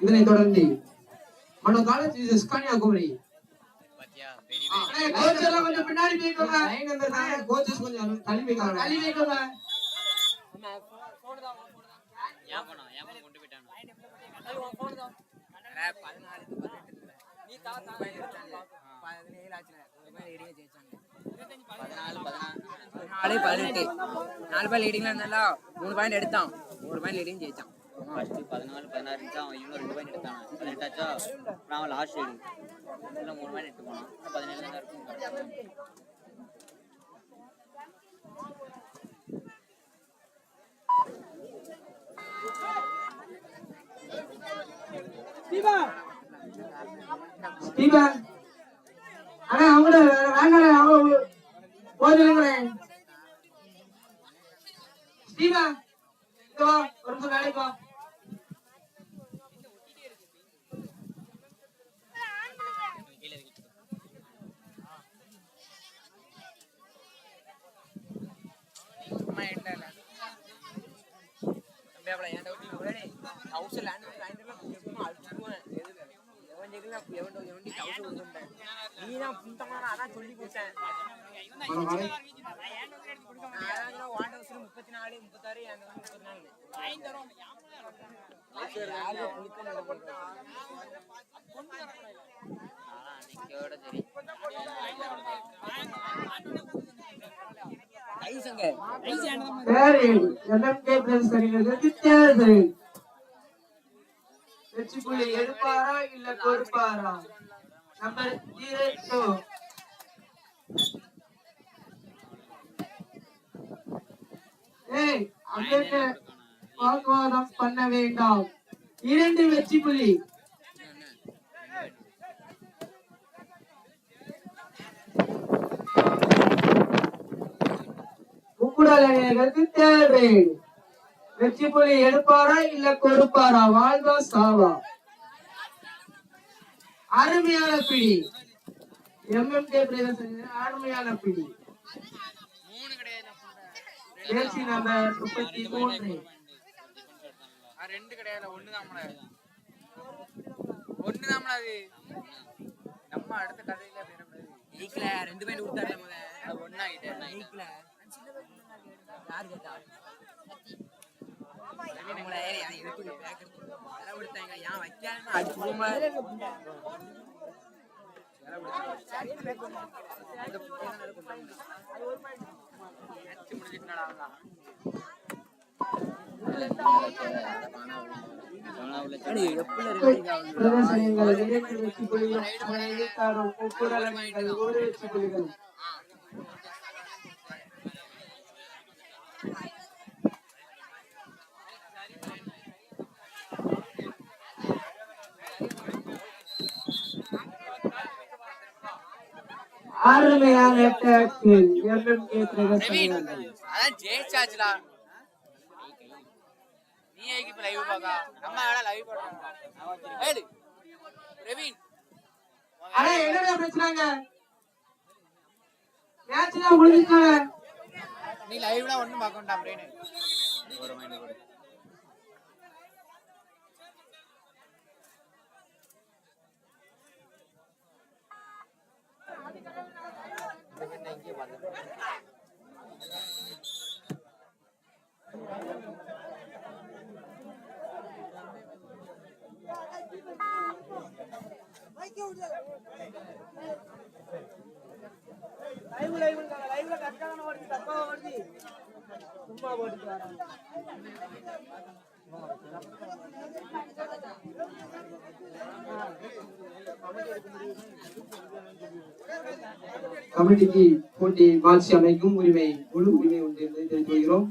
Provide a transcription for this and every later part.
இதனைத் தொடர்ந்து மனோ காலேஜ் விசஸ் கன்னியாகுமரி coach எல்லாம் கொஞ்சம் பின்னாடி போய்க்கோங்க. கொஞ்சம் தள்ளி போய்க்கோங்க. தள்ளி போய்க்கோங்க. பதினாலு பதினெட்டு நாலு பால் லீடிங்ல இருந்தால மூணு பாயிண்ட் எடுத்தான் மூணு பாயிண்ட் லீடிங் ஜெயிச்சான் ஃபஸ்ட்டு பதினாலு பதினாறு இருந்துச்சு அவன் இவனும் ரெண்டு பாயிண்ட் எடுத்தானா. பதினெட்டாச்சா நான் அவன் லாஸ்ட் ரைடு இல்லை மூணு பாயிண்ட் எடுத்து போனான். பதினேழு தான் இருக்கும். ஸ்டீபன். அண்ணே, அவங்கள வேண்டாண்ணே, அவங்க போதுங்களே. ஸ்டீபன், ஒரு நிமிஷம் வேலைக்கு அம்மா ஹவுஸ் லேண்ட் லேண்ட்ல சும்மா எவன் ஜெயிக்கல எவன் எவன் ஹவுஸ் கொடுத்துட்டேன் நீ தான் புந்தமான அதான் சொல்லி முப்பத்தி நாலு முப்பத்தாறு என் முப்பத்தி நாலு யாரும் சரி. வெற்றி எடுப்பாரா இல்ல கொடுப்பாரா நம்பர் ஜீரோ டூ ஏய் அங்கே வாக்குவாதம் பண்ண வேண்டாம். இரண்டு வெற்றி புள்ளி அணியர்களுக்கு தேவை வெற்றி புள்ளி எடுப்பாரா இல்ல கொடுப்பாரா? வாழ்வா சாவா? அருமையான பிடி. எம்எம்கே பிரதேச அருமையான பிடி. தேர்ச்சி நம்பர் முப்பத்தி மூன்று. ரெண்டு கிடையாது. ஒண்ணு தான் ஒண்ணு தான் அது. நம்ம அடுத்த கதையில ரெண்டு பேர் கொடுத்தாரு முத ஒண்ணாகிட்டே ஈக்ல யார் கேட்டா? நம்மள ஏறி கொடுத்தாங்க ஏன் வைக்காம வெற்றி புலிகள் வெற்றி அருமையான ஜெயிச்சாச்சுலா நீ ஏக்கு இப்ப லைவ் பாக்கா நம்ம வேணா லைவ் போடுறோம் பிரவீன். அண்ணா, என்னடா பிரச்சனைங்க? மேட்ச் தான் முடிஞ்சிட்டாங்க நீ லைவ்லாம் ஒண்ணும் பார்க்க வேண்டாம் பிரேனு ஒரு மைண்ட் கூட கமிட்டிக்கு போட்டி வாழ்ச்சி அமைக்கும் உரிமை முழு உரிமை உண்டு என்பதை தெரிவித்து கொள்கிறோம்.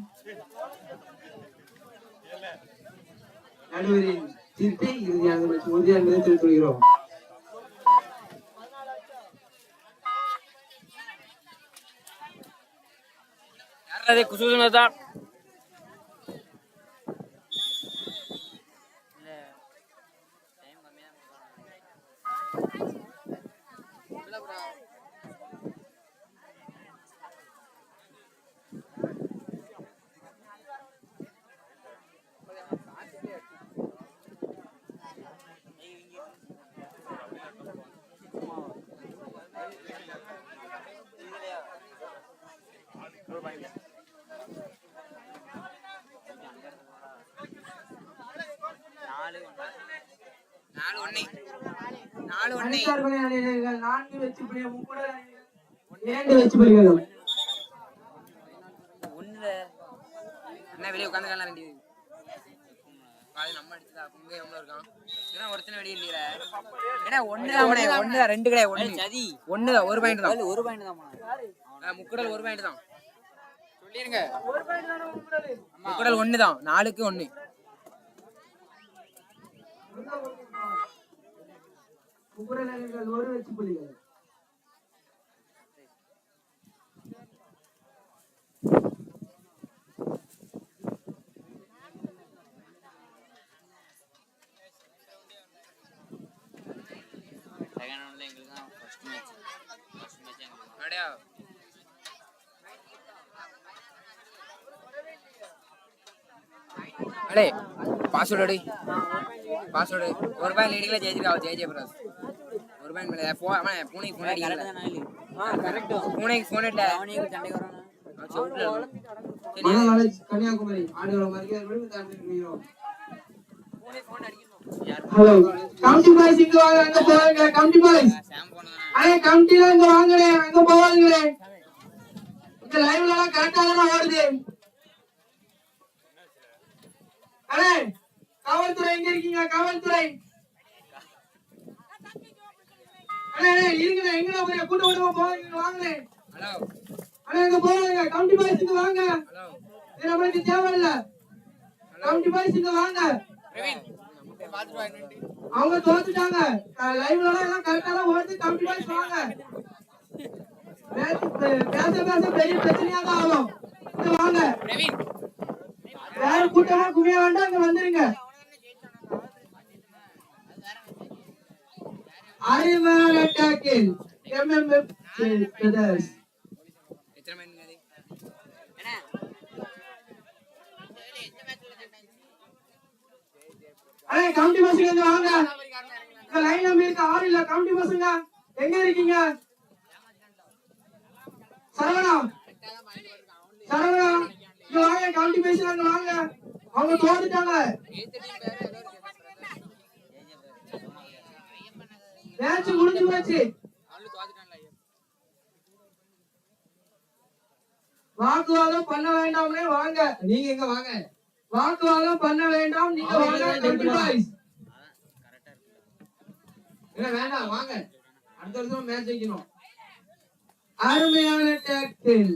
நடுவரின் தீர்ப்பை இறுதியாக உறுதியாக உறுதியான என்பதை தெரிவித்து আপনাদের খুশি জনতা ஒண்ணு அணிசார்பணி அணியினர்கள் நான்கு வெற்றி புலிகள் முக்கூடல் அணியினர்கள் இரண்டு வெற்றி புலிகளும் ஒண்ணுல. அண்ணா வெளியே உட்காந்து ரெண்டு அது நம்ம அடிச்சதா? புங்க எவ்வளவு இருக்கான்? ஏன்னா ஒருத்தனை வெளியே இல்லையா. ஏன்னா ஒண்ணு அவனே ஒண்ணு ரெண்டு கிடையாது ஒண்ணு. சதி. ஒரு பாயிண்ட் தான். ஒரு பாயிண்ட் தான் முக்குடல் ஒரு பாயிண்ட் தான். சொல்லிருங்க. ஒரு பாயிண்ட் தானே முக்கூடல் முக்குடல் ஒண்ணு தான் நாலுக்கு ஒண்ணு. அணியினர்கள் ஒரு வெற்றி புலிகள் எங்களுக்கு தான் ஃபர்ஸ்ட் மேட்ச் ஃபர்ஸ்ட் மேட்ச் எங்களுக்கு அடையா அடே பாஸ்வேர்டு அடி பாஸ்வேர்டு ஒரு பாய் லேடிகளை ஜெயிச்சிருக்கா அவ ஜெய ஜெயபிரகாஷ் ஒரு பாய் மேல போ அவன் பூனைக்கு ஃபோன் கரெக்ட் அடிக்கல தான் கரெக்ட் பூனைக்கு ஃபோன் அடிக்கல அவனையும் சண்டைக்கு வரானா அவன் செவுட்டுல மணநாளை கன்னியாகுமரி ஆடுகளம் அருகே விழுந்து தாண்டிருக்கிறோம் ஹலோ கமிட்டி பாய்ஸ் இங்க வாங்க அங்க போவாங்க கமிட்டி பாய்ஸ் சாம் போனதானே அண்ணே கமிட்டில இங்க வாங்கடே அங்க போவாங்களே இந்த லைவ்ல எல்லாம் கரெக்டா தானே ஓடுது. அண்ணே காவல்துறை எங்க இருக்கீங்க? காவல்துறை. அண்ணே இருங்கண்ணே எங்கடா போய் கூட்ட விடுவோம் வாங்கண்ணே. ஹலோ. அண்ணே இங்க போவாங்க கமிட்டி பாய்ஸ் இங்க வாங்க. இது நம்மளுக்கு தேவையில்ல. கமிட்டி பாய்ஸ் இங்க வாங்க. அவங்க தோத்துட்டாங்க. லைவ்ல எல்லாம் கரெக்டா தான் ஓடுது. கமிட்டி பாய்ஸ் வாங்க. பேச பெரிய பிரச்சனையா தான் ஆகும். வாங்க. வேற கூட்டமா குமிய வேண்டாம் இங்க வந்துருங்க. அறிவார் அட்டாக்கில் எம்எம்எஃப் பிரதர்ஸ் எத்தனை மணிங்க அது அண்ணே கமிட்டி பசங்க இங்க வாங்க. இந்த லைன்ல நம்பி இருக்க ஆள் இல்ல. கமிட்டி பசங்க எங்க இருக்கீங்க? சரவணா சரவணா இங்க வாங்க. கமிட்டி பேசுறாங்க வாங்க. அவங்க தோத்துட்டாங்க. மேட்ச் முடிஞ்சு போச்சு. வாக்குவாதம் பண்ண வேண்டாம்னே வாங்க. நீங்க எங்க வாங்க? வாக்குவாதம் பண்ண வேண்டாம் நீங்க வாங்க. இல்ல வேண்டாம் வாங்க. அடுத்த வருஷம் மேட்ச் வைக்கணும் அருமையான டேக்கில்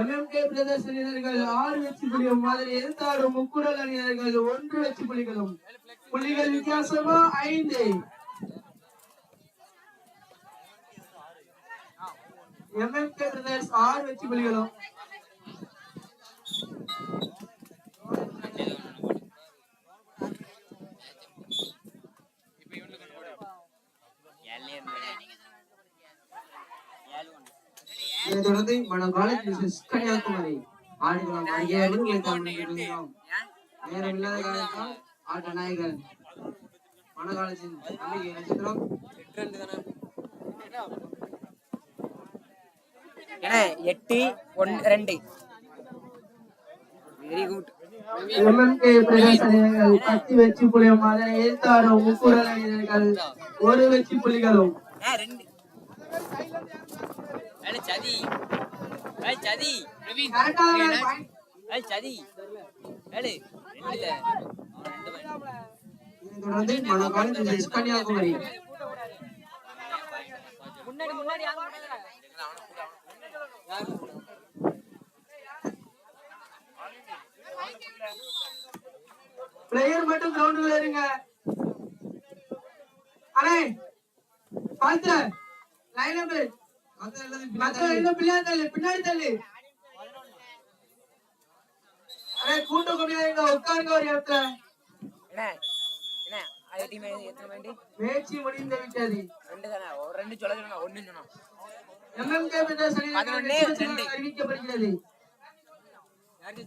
எம்எம்கே பிரதர்ஸ் அணியினர்கள் ஆறு வெற்றி புலியும் மாதிரி எதிர்த்தாடும் முக்குடல் அணியினர்கள் ஒன்று வெற்றி புலிகளும். புலிகள் வித்தியாசமா? ஐந்து. எம்எம்கே பிரதர்ஸ் ஆறு வெற்றி புலிகளும். இதைத் தொடர்ந்து மிஸ்ஸஸ் கன்னியாகுமரி ஆடுகளம் அருகே விடுதலை தமிழ்கிறோம் நேரம் இல்லாத காரணத்தால் ஆட்ட நாயகன் மணக்காலத்தின் நம்பிக்கை நட்சத்திரம் எட்டு ஒன்று ரெண்டு. வெரி குட் எம்எம்கே பத்து வெற்றி புலியும் அதனை எதிர்த்தாடும் முக்குடல் அணியினர்கள் ஒரு வெற்றி புலிகளும் ரெண்டு. ஏழு சதி ஏழு சதி பிரவீன். ஏழு சதி பாயிண்ட் இதைத் தொடர்ந்து மணக்கால மிஸ்ஸஸ் கன்னியாகுமரி முன்னாடி முன்னாடி பிளேயர் மட்டும் கிரவுண்டுல இருங்க. அண்ணே பாத்து லைன் அப் மத்த எல்லாம் பின்னாடி தள்ளு பின்னாடி தள்ளு அண்ணே கூட்டம் கம்மியா இருங்க உட்காருங்க ஒரு இடத்துல. பேச்சு முடிந்து விட்டது. ரெண்டு தானே? ஒரு ரெண்டு சொல்ல சொன்னா ஒன்னு சொன்னா எம்எம்கே. அறிவிக்கப்படுகிறது. யாருக்கு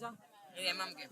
எம்எம்கே.